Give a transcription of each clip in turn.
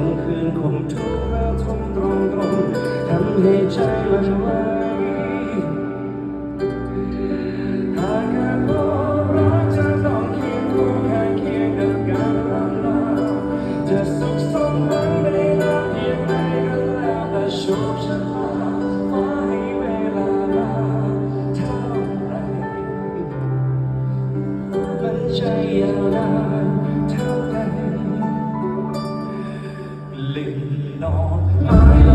้งคืนคมทุล้วทมตรงตรงทำให้ใจมันไหวหากกิดรักจะต้องเคียงคู่ข้างเคียงกับการรำลาจะสุขสมหวังได้ลาเพีงไหนก็แล้วแต่โชคชะตาฟ้ให้เวลาท่ไรมันใจยาวนาน Long. My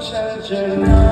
change your you.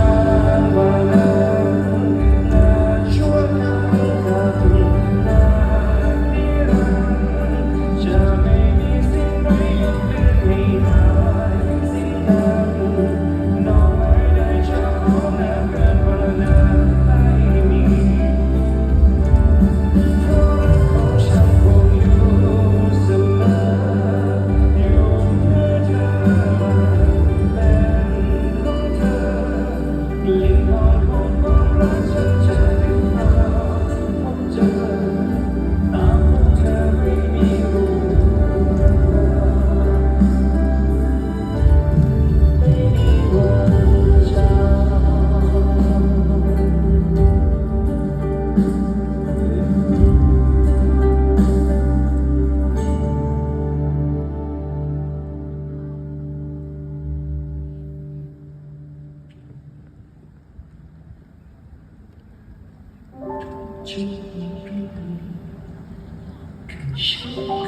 就一个人感受